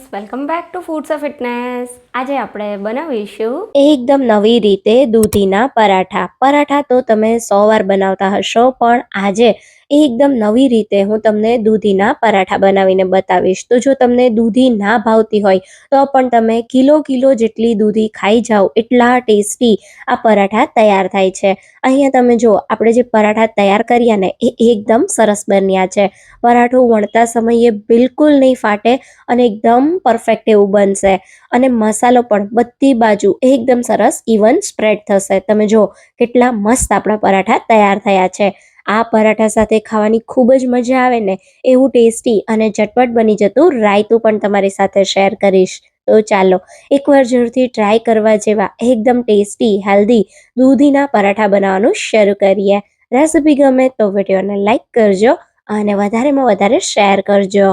Friends welcome back to foods of fitness આજે આપણે બનાવીશું એકદમ નવી રીતે દૂધીના પરાઠા. પરાઠા તો તમે સો વાર બનાવતા હશો, પણ આજે એકદમ નવી રીતે હું તમને દૂધીના પરાઠા બનાવીને બતાવીશ. તો જો તમને દૂધી ના ભાવતી હોય, તો પણ તમે કિલો કિલો જેટલી દૂધી ખાઈ જાઓ એટલા ટેસ્ટી આ પરાઠા તૈયાર થાય છે. અહીંયા તમે જો આપણે જે પરાઠા તૈયાર કર્યા ને, એ એકદમ સરસ બન્યા છે. પરાઠું વણતા સમયે બિલકુલ નહીં ફાટે અને એકદમ પરફેક્ટ એવું બનશે. અને મસાલો પણ બધી બાજુ એકદમ સરસ ઇવન સ્પ્રેડ થશે. તમે જો કેટલા મસ્ત આપણા પરાઠા તૈયાર થયા છે. આ પરાઠા સાથે ખાવાની ખૂબ જ મજા આવે ને એવું ટેસ્ટી અને ઝટપટ બની જતું રાયતું પણ તમારી સાથે શેર કરીશ. તો ચાલો, એકવાર જરૂરથી ટ્રાય કરવા જેવા એકદમ ટેસ્ટી હેલ્ધી દૂધીના પરાઠા બનાવવાનું શરૂ કરીએ. રેસીપી ગમે તો વિડીયોને લાઇક કરજો અને વધારેમાં વધારે શેર કરજો.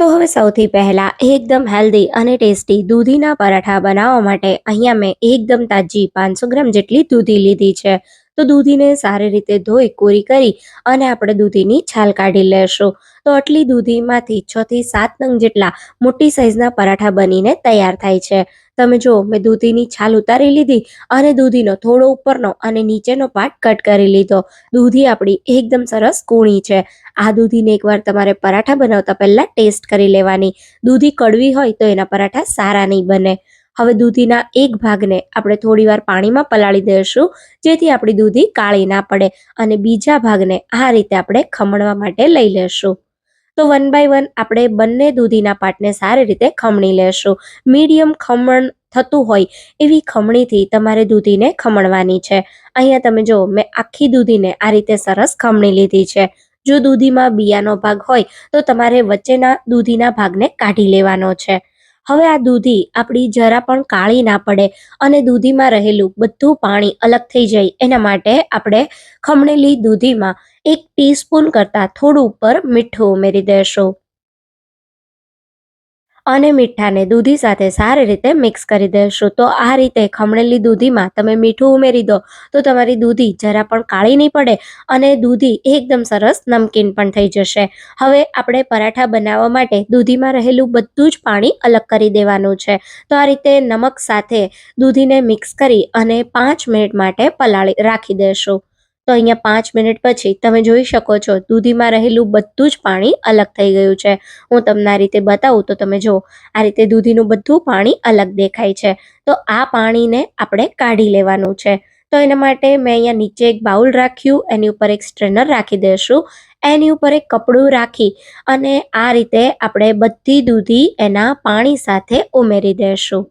તો હવે સૌથી પહેલાં એકદમ હેલ્ધી અને ટેસ્ટી દૂધીના પરાઠા બનાવવા માટે અહીંયા મેં એકદમ તાજી પાંચસો ગ્રામ જેટલી દૂધી લીધી છે. તો દૂધીને સારી રીતે ધોઈ, કોરી કરી અને આપણે દૂધીની છાલ કાઢી લેશું. તો આટલી દૂધીમાંથી છ થી સાત નંગ જેટલા મોટી સાઈઝના પરાઠા બનીને તૈયાર થાય છે. તમે જો મેં દૂધીની છાલ ઉતારી લીધી અને દૂધીનો થોડો ઉપરનો અને નીચેનો પાર્ટ કટ કરી લીધો. દૂધી આપણી એકદમ સરસ કૂણી છે. આ દૂધીને એકવાર તમારે પરાઠા બનાવતા પહેલાં ટેસ્ટ કરી લેવાની. દૂધી કડવી હોય તો એના પરાઠા સારા નહીં બને. હવે દૂધીના એક ભાગને આપણે થોડીવાર પાણીમાં પલાળી દઈશું, જેથી આપણી દૂધી કાળી ના પડે અને બીજા ભાગને આ રીતે આપણે ખમણવા માટે લઈ લેશું. તો વન બાય વન આપણે બંને દૂધીના પાટને સારી રીતે ખમણી લેશું. મીડિયમ ખમણ થતું હોય એવી ખમણીથી તમારે દૂધીને ખમણવાની છે. અહીંયા તમે જો મેં આખી દૂધીને આ રીતે સરસ ખમણી લીધી છે. જો દૂધીમાં બિયાનો ભાગ હોય તો તમારે વચ્ચેના દૂધીના ભાગને કાઢી લેવાનો છે. હવે આ દૂધી આપણી જરા પણ કાળી ના પડે અને દૂધીમાં રહેલું બધું પાણી અલગ થઈ જાય એના માટે આપણે ખમણેલી દૂધીમાં એક ટીસ્પૂન કરતાં થોડું ઉપર મીઠું ઉમેરી દેશું. અને મીઠાને દૂધી સાથે સારી રીતે મિક્સ કરી દેશું. તો આ રીતે ખમણેલી દૂધીમાં તમે મીઠું ઉમેરી દો, તો તમારી દૂધી જરા પણ કાળી નહીં પડે અને દૂધી એકદમ સરસ નમકીન પણ થઈ જશે. હવે આપણે પરાઠા બનાવવા માટે દૂધીમાં રહેલું બધું જ પાણી અલગ કરી દેવાનું છે. તો આ રીતે નમક સાથે દૂધીને મિક્સ કરી અને પાંચ મિનિટ માટે પલાળી રાખી દેશું. તો અહીંયા પાંચ મિનિટ પછી તમે જોઈ શકો છો, દૂધીમાં રહેલું બધું જ પાણી અલગ થઈ ગયું છે. હું તમને આ રીતે બતાવું તો તમે જો આ રીતે દૂધીનું બધું પાણી અલગ દેખાય છે. તો આ પાણીને આપણે કાઢી લેવાનું છે. તો એના માટે મેં અહીંયા નીચે એક બાઉલ રાખ્યું, એની ઉપર એક સ્ટ્રેનર રાખી દઈશું. એની ઉપર એક કપડું રાખી અને આ રીતે આપણે બધી દૂધી એના પાણી સાથે ઉમેરી દઈશું.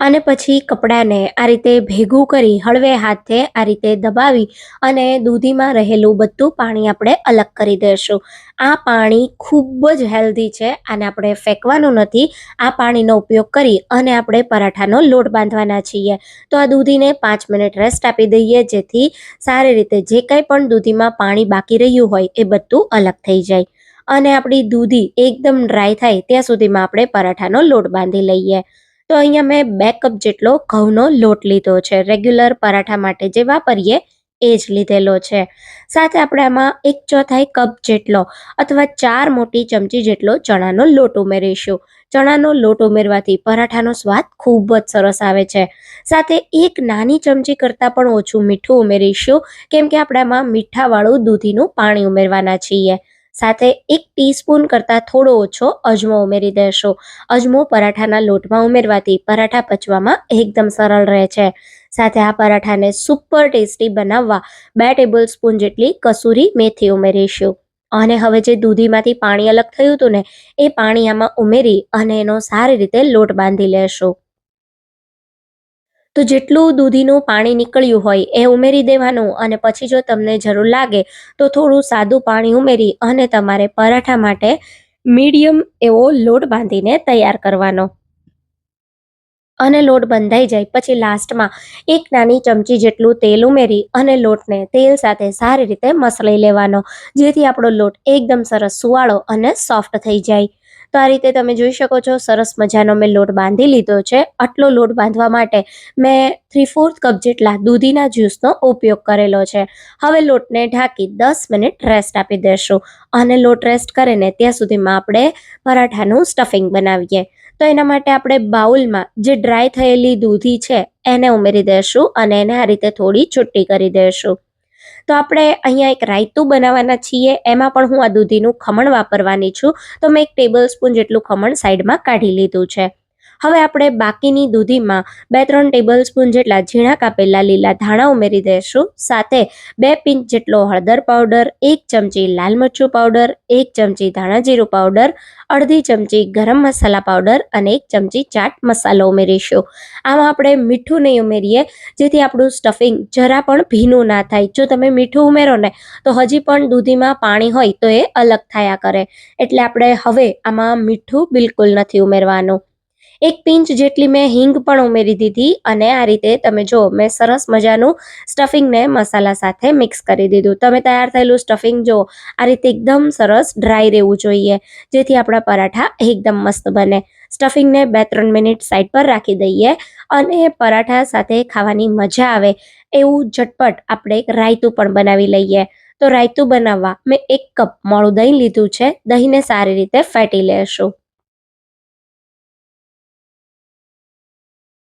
અને પછી કપડાને આ રીતે ભેગું કરી હળવે હાથે આ રીતે દબાવી અને દૂધીમાં રહેલું બધું પાણી આપણે અલગ કરી દઈશું આ પાણી ખૂબ જ હેલ્ધી છે અને આપણે ફેંકવાનું નથી. આ પાણીનો ઉપયોગ કરી અને આપણે પરાઠાનો લોટ બાંધવાના છીએ. તો આ દૂધીને પાંચ મિનિટ રેસ્ટ આપી દઈએ, જેથી સારી રીતે જે કંઈ પણ દૂધીમાં પાણી બાકી રહ્યું હોય એ બધું અલગ થઈ જાય. અને આપણી દૂધી એકદમ ડ્રાય થાય ત્યાં સુધીમાં આપણે પરાઠાનો લોટ બાંધી લઈએ. તો અહીંયા મેં બે કપ જેટલો ઘઉંનો લોટ લીધો છે. રેગ્યુલર પરાઠા માટે જે વાપરીએ એ જ લીધેલો છે. સાથે આપણે આમાં એક ચોથાઈ કપ જેટલો અથવા ચાર મોટી ચમચી જેટલો ચણાનો લોટ ઉમેરીશું. ચણાનો લોટ ઉમેરવાથી પરાઠાનો સ્વાદ ખૂબ જ સરસ આવે છે. સાથે એક નાની ચમચી કરતાં પણ ઓછું મીઠું ઉમેરીશું. કેમ કે આપણે મીઠાવાળું દૂધીનું પાણી ઉમેરવાના છીએ. સાથે એક ટીસ્પૂન કરતાં થોડો ઓછો અજમો ઉમેરી દેશો. અજમો પરાઠાના લોટમાં ઉમેરવાથી પરાઠા પચવામાં એકદમ સરળ રહે છે. સાથે આ પરાઠાને સુપર ટેસ્ટી બનાવવા બે ટેબલ સ્પૂન જેટલી કસૂરી મેથી ઉમેરીશું. અને હવે જે દૂધીમાંથી પાણી અલગ થયું હતું ને, એ પાણી આમાં ઉમેરી અને એનો સારી રીતે લોટ બાંધી લેશું. તો જેટલું દૂધીનું પાણી નીકળ્યું હોય એ ઉમેરી દેવાનું અને પછી જો તમને જરૂર લાગે તો થોડું સાદું પાણી ઉમેરી અને તમારે પરાઠા માટે મીડિયમ એવો લોટ બાંધીને તૈયાર કરવાનો. અને લોટ બંધાઈ જાય પછી લાસ્ટમાં એક નાની ચમચી જેટલું તેલ ઉમેરી અને લોટને તેલ સાથે સારી રીતે મસળી લેવાનો. જેથી આપણો લોટ એકદમ સરસ સુવાળો અને સોફ્ટ થઈ જાય. તો આ રીતે તમે જોઈ શકો છો, સરસ મજાનો મેં લોટ બાંધી લીધો છે. આટલો લોટ બાંધવા માટે મેં થ્રી ફોર્થ કપ જેટલા દૂધીના જ્યુસનો ઉપયોગ કરેલો છે. હવે લોટને ઢાંકી દસ મિનિટ રેસ્ટ આપી દેશું. અને લોટ રેસ્ટ કરીને ત્યાં સુધીમાં આપણે પરાઠાનું સ્ટફિંગ બનાવીએ. તો એના માટે આપણે બાઉલમાં જે ડ્રાય થયેલી દૂધી છે, એને ઉમેરી દઈશું અને એને આ રીતે થોડી છુટ્ટી કરી દઈશું તો આપણે અહીંયા એક રાયતું બનાવવાના છીએ. એમાં પણ હું આ દૂધીનું ખમણ વાપરવાની છું. તો મેં એક ટેબલ સ્પૂન જેટલું ખમણ સાઈડમાં કાઢી લીધું છે. હવે આપણે બાકીની દૂધીમાં બે ત્રણ ટેબલ સ્પૂન જેટલા ઝીણા કાપેલા લીલા ધાણા ઉમેરી દઈશું સાથે બે પિંચ જેટલો હળદર પાવડર, એક ચમચી લાલ મરચું પાવડર, એક ચમચી ધાણા જીરું પાવડર, અડધી ચમચી ગરમ મસાલા પાવડર અને એક ચમચી ચાટ મસાલો ઉમેરીશું. આમાં આપણે મીઠું નહીં ઉમેરીએ, જેથી આપણું સ્ટફિંગ જરા પણ ભીનું ના થાય. જો તમે મીઠું ઉમેરો ને, તો હજી પણ દૂધીમાં પાણી હોય તો એ અલગ થયા કરે. એટલે આપણે હવે આમાં મીઠું બિલકુલ નથી ઉમેરવાનું. એક પિંચ જેટલી મેં હિંગ પણ ઉમેરી દીધી અને આ રીતે તમે જો મેં સરસ મજાનું સ્ટફિંગને મસાલા સાથે મિક્સ કરી દીધું. તમે તૈયાર થયેલું સ્ટફિંગ જો આ રીતે એકદમ સરસ ડ્રાય રહેવું જોઈએ, જેથી આપણા પરાઠા એકદમ મસ્ત બને. સ્ટફિંગને બે ત્રણ મિનિટ સાઈડ પર રાખી દઈએ અને પરાઠા સાથે ખાવાની મજા આવે એવું ઝટપટ આપણે એક રાયતું પણ બનાવી લઈએ. તો રાયતું બનાવવા મેં એક કપ મોળું દહીં લીધું છે, દહીંને સારી રીતે ફેટી લેશું.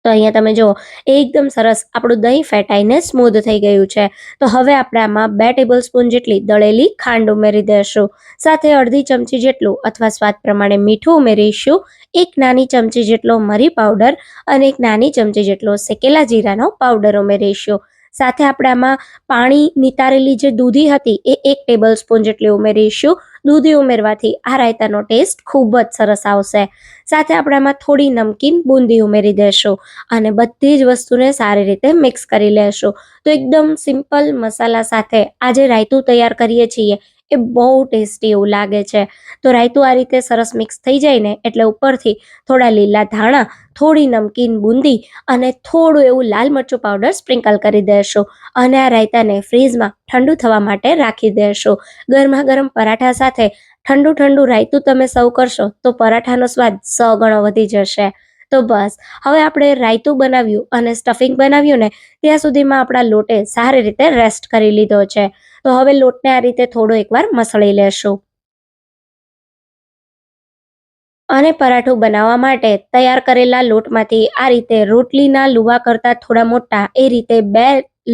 તો અહીંયા તમે જુઓ, એકદમ સરસ આપણું દહીં ફેટાઈને સ્મૂધ થઈ ગયું છે. તો હવે આપણે આમાં બે ટેબલ સ્પૂન જેટલી દળેલી ખાંડ ઉમેરી દઈશું સાથે અડધી ચમચી જેટલું અથવા સ્વાદ પ્રમાણે મીઠું ઉમેરીશું. એક નાની ચમચી જેટલો મરી પાવડર અને એક નાની ચમચી જેટલો શેકેલા જીરાનો પાવડર ઉમેરીશું. સાથે આપણે આમાં પાણી નિતારેલી જે દૂધી હતી એ એક ટેબલ સ્પૂન જેટલી ઉમેરીશું. દૂધી ઉમેરવાથી આ રાયતાનો ટેસ્ટ ખૂબ જ સરસ આવશે. સાથે આપણે આમાં થોડી નમકીન બુંદી ઉમેરી દેશું અને બધી જ વસ્તુને સારી રીતે મિક્સ કરી લેશું. તો એકદમ સિમ્પલ મસાલા સાથે આજે રાયતું તૈયાર કરીએ છીએ. એ બહુ ટેસ્ટી એવું લાગે છે. તો રાયતું આ રીતે સરસ મિક્સ થઈ જાય ને એટલે ઉપરથી થોડા લીલા ધાણા, થોડી નમકીન બુંદી અને થોડું એવું લાલ મરચું પાવડર સ્પ્રિંકલ કરી દેશું અને આ રાયતાને ફ્રીઝમાં ઠંડુ થવા માટે રાખી દેશું. ગરમા ગરમ પરાઠા સાથે ઠંડુ ઠંડુ રાયતું તમે સર્વ કરશો તો પરાઠાનો સ્વાદ સો ગણો વધી જશે. તો બસ, હવે આપણે રાયતું બનાવ્યું અને સ્ટફિંગ બનાવ્યું ને, ત્યાં સુધીમાં આપણા લોટે સારી રીતે રેસ્ટ કરી લીધો છે. તો હવે લોટને આ રીતે થોડો એકવાર મસળી લેશું. અને પરાઠું બનાવવા માટે તૈયાર કરેલા લોટમાંથી આ રીતે રોટલીના લુવા કરતાં થોડા મોટા એ રીતે બે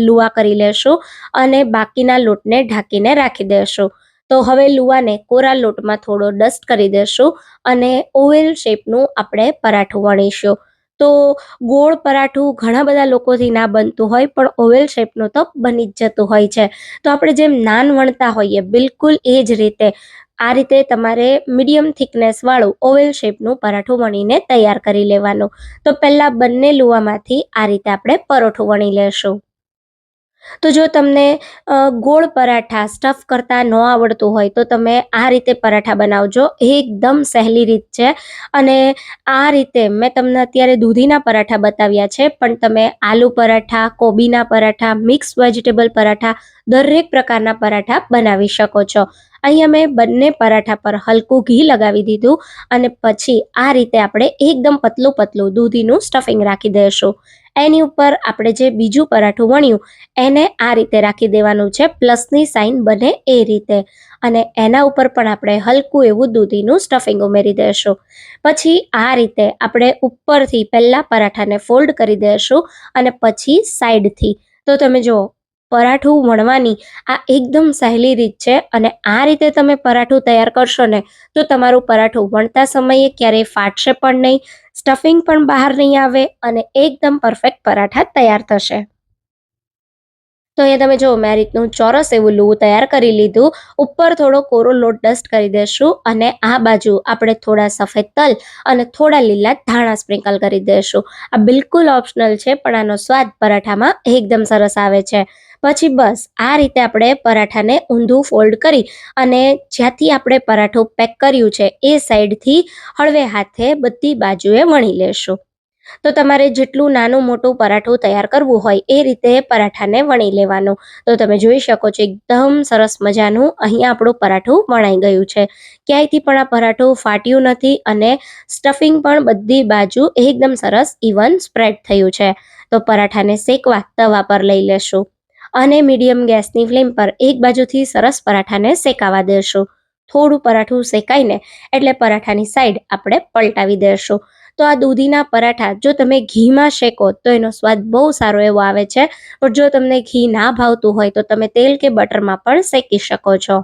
લુવા કરી લેશું અને બાકીના લોટને ઢાંકીને રાખી દેશું. તો હવે લુવાને કોરા લોટમાં થોડો ડસ્ટ કરી દેશું અને ઓવેલ શેપનું આપણે પરાઠું વણીશું. તો ગોળ પરાઠું ઘણા બધા લોકોથી ના બનતું હોય, પણ ઓવેલ શેપનું તો બની જ જતું હોય છે. તો આપણે જેમ નાન વણતા હોઈએ, બિલકુલ એ જ રીતે આ રીતે તમારે મીડિયમ થિકનેસવાળું ઓવેલ શેપનું પરાઠું વણીને તૈયાર કરી લેવાનું. તો પહેલાં બંને લુવામાંથી આ રીતે આપણે પરોઠું વણી લેશું. તો જો તમને ગોળ પરાઠા સ્ટફ કરતાં ન આવડતું હોય, તો તમે આ રીતે પરાઠા બનાવજો. એકદમ સહેલી રીત છે. અને આ રીતે મેં તમને અત્યારે દૂધીના પરાઠા બતાવ્યા છે, પણ તમે આલુ પરાઠા, કોબીના પરાઠા મિક્સ વેજીટેબલ પરાઠા, દરેક પ્રકારના પરાઠા બનાવી શકો છો. અહીંયા મેં બંને પરાઠા પર હલકું ઘી લગાવી દીધું અને પછી આ રીતે આપણે એકદમ પતલું પતલું દૂધીનું સ્ટફિંગ રાખી દઈશું. એની ઉપર આપણે જે બીજું પરાઠું વણ્યું, એને આ રીતે રાખી દેવાનું છે. પ્લસની સાઇન બને એ રીતે. અને એના ઉપર પણ આપણે હલકું એવું દૂધીનું સ્ટફિંગ ઉમેરી દઈશું પછી આ રીતે આપણે ઉપરથી પહેલાં પરાઠાને ફોલ્ડ કરી દઈશું અને પછી સાઈડથી. તો તમે જુઓ પરાઠું વણવાની આ એકદમ સહેલી રીત છે અને આ રીતે તમે પરાઠું તૈયાર કરશો ને તો તમારું પરાઠું વણતા સમયે ક્યારેય ફાટશે પણ નહીં સ્ટફિંગ પણ બહાર નહીં આવે અને એકદમ પરફેક્ટ પરાઠા તૈયાર થશે. તો અહીંયા તમે જો મેં રીતનું ચોરસ એવું લૂવું તૈયાર કરી લીધું. ઉપર થોડો કોરો લોટ ડસ્ટ કરી દેશું અને આ બાજુ આપણે થોડા સફેદ તલ અને થોડા લીલા ધાણા સ્પ્રિંકલ કરી દઈશું આ બિલકુલ ઓપ્શનલ છે, પણ આનો સ્વાદ પરાઠામાં એકદમ સરસ આવે છે. પછી બસ, આ રીતે આપણે પરાઠાને ઊંધું ફોલ્ડ કરી અને જ્યાંથી આપણે પરાઠું પેક કર્યું છે, એ સાઈડથી હળવે હાથે બધી બાજુએ વણી લેશું. તો તમારે જેટલું નાનું મોટું પરાઠું તૈયાર કરવું હોય, એ રીતે પરાઠાને વણી લેવાનું. તો તમે જોઈ શકો છો, એકદમ સરસ મજાનું અહીંયા આપણું પરાઠું વણાઈ ગયું છે. ક્યાંયથી પણ આ પરાઠું ફાટ્યું નથી અને સ્ટફિંગ પણ બધી બાજુ એકદમ સરસ ઇવન સ્પ્રેડ થયું છે. તો પરાઠાને શેકવા, તવા પર લઈ લેશું. અને મીડિયમ ગેસની ફ્લેમ પર એક બાજુથી સરસ પરાઠાને શેકાવા દેશું. થોડું પરાઠું શેકાઈને એટલે પરાઠાની સાઈડ આપણે પલટાવી દેશું. તો આ દૂધીના પરાઠા, જો તમે ઘીમાં શેકો તો એનો સ્વાદ બહુ સારો એવો આવે છે. પણ જો તમને ઘી ના ભાવતું હોય તો તમે તેલ કે બટરમાં પણ શેકી શકો છો.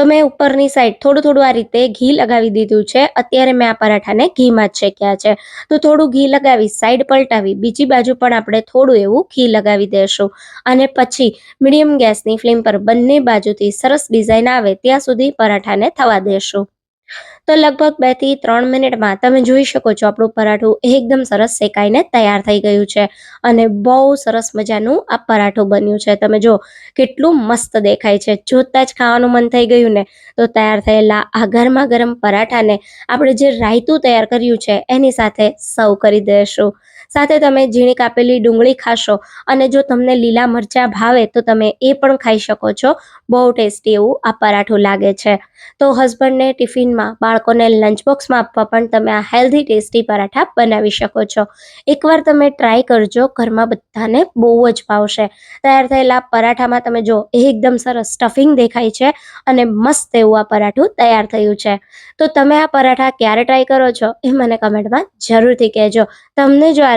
તો મેં ઉપરની સાઈડ થોડું થોડું આ રીતે ઘી લગાવી દીધું છે. અત્યારે મેં આ પરાઠાને ઘીમાં જ શેક્યા છે. તો થોડું ઘી લગાવી સાઈડ પલટાવી, બીજી બાજુ પણ આપણે થોડું એવું ઘી લગાવી દેશું. અને પછી મીડિયમ ગેસની ફ્લેમ પર બંને બાજુથી સરસ ડિઝાઇન આવે ત્યાં સુધી પરાઠાને થવા દેશું. તો લગભગ બેથી ત્રણ મિનિટમાં તમે જોઈ શકો છો આપણું પરાઠું એકદમ સરસ શેકાઈને તૈયાર થઈ ગયું છે અને બહુ સરસ મજાનું આ પરાઠું બન્યું છે. તમે જો, કેટલું મસ્ત દેખાય છે. જોતાં જ ખાવાનું મન થઈ ગયું ને, તો તૈયાર થયેલા આ ગરમા ગરમ પરાઠાને આપણે જે રાયતું તૈયાર કર્યું છે, એની સાથે સર્વ કરી દેશું. સાથે તમે ઝીણી કાપેલી ડુંગળી ખાશો અને જો તમને લીલા મરચાં ભાવે તો તમે એ પણ ખાઈ શકો છો. બહુ ટેસ્ટી એવું આ પરાઠું લાગે છે. તો હસબન્ડને ટિફિનમાં બાળકોને લંચ બોક્સમાં આપવા પણ તમે આ હેલ્ધી ટેસ્ટી પરાઠા બનાવી શકો છો. એકવાર તમે ટ્રાય કરજો, ઘરમાં બધાને બહુ જ ભાવશે. તૈયાર થયેલા પરાઠામાં તમે જો એકદમ સરસ સ્ટફિંગ દેખાય છે અને મસ્ત એવું આ પરાઠું તૈયાર થયું છે. તો તમે આ પરાઠા ક્યારે ટ્રાય કરો છો એ મને કમેન્ટમાં જરૂરથી કહેજો. તમને જો આ